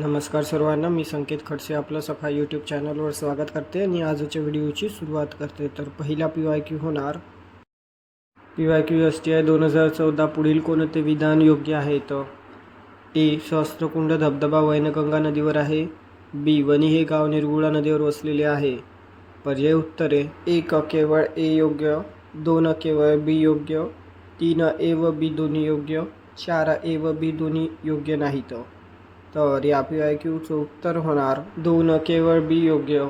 नमस्कार सर्वांना मी संकेत खडसे आपलं सफा यूट्यूब चॅनलवर स्वागत करते आणि आजच्या व्हिडिओची सुरुवात करते. तर पहिला पी वाय क्यू होणार. P Y Q S T I दोन हजार चौदा पुढील कोणते विधान योग्य आहे? तर ए सहस्त्रकुंड धबधबा वैनगंगा नदीवर आहे. बी वणी हे गाव निर्गुळा नदीवर वसलेले आहे. पर्याय उत्तरे. एक केवळ ए योग्य दोन केवळ बी योग्य तीन ए व बी दोन्ही योग्य चार ए व बी दोन्ही योग्य नाहीत. तर या पी वाय क्यूचं उत्तर होणार दोन केवळ बी योग्य.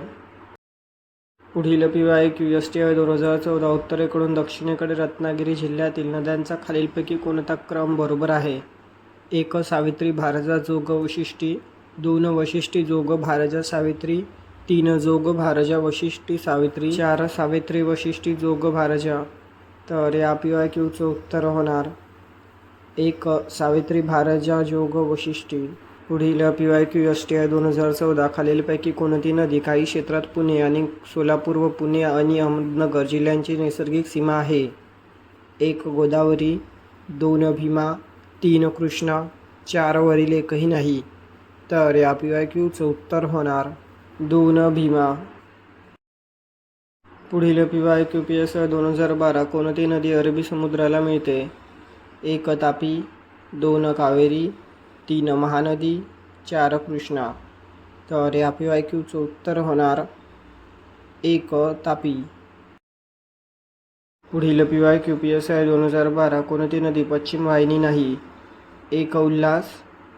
पुढील P Y Q S T I दोन हजार चौदा उत्तरेकडून दक्षिणेकडे रत्नागिरी जिल्ह्यातील नद्यांचा खालीलपैकी कोणता क्रम बरोबर आहे? एक सावित्री भारजा जोग वशिष्ठी दोन वशिष्ठी जोग भारजा सावित्री तीन जोग भारजा वशिष्ठी सावित्री चार सावित्री वशिष्ठी जोग भारजा. तर या पी वाय क्यूचं उत्तर होणार एक सावित्री भारजा जोग वशिष्ठी. पुढील P Y Q S T I दोन हजार चौदा खालीलपैकी कोणती नदी काही क्षेत्रात पुणे आणि सोलापूर व पुणे आणि अहमदनगर जिल्ह्यांची नैसर्गिक सीमा आहे? एक गोदावरी. दोन भीमा. तीन कृष्णा. चार वरील एकही नाही. तर या पी वाय क्यूचं उत्तर होणार दोन भीमा. पुढील P Y Q P S दोन हजार बारा कोणती नदी अरबी समुद्राला मिळते? एक तापी. दोन कावेरी. तीन महानदी चार कृष्णा तर या पी वाय क्यूचं उत्तर होणार एक तापी पुढील P Y Q P S I दोन हजार बारा कोणती नदी पश्चिम वाहिनी नाही? एक उल्हास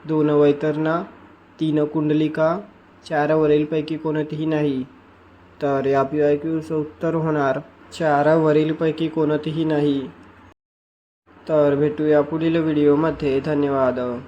दोन वैतरणा तीन कुंडलिका चार वरीलपैकी कोणतीही नाही. तर या पी वाय क्यूचं उत्तर होणार चार वरीलपैकी कोणतीही नाही. तर भेटूया पुढील व्हिडिओमध्ये. धन्यवाद.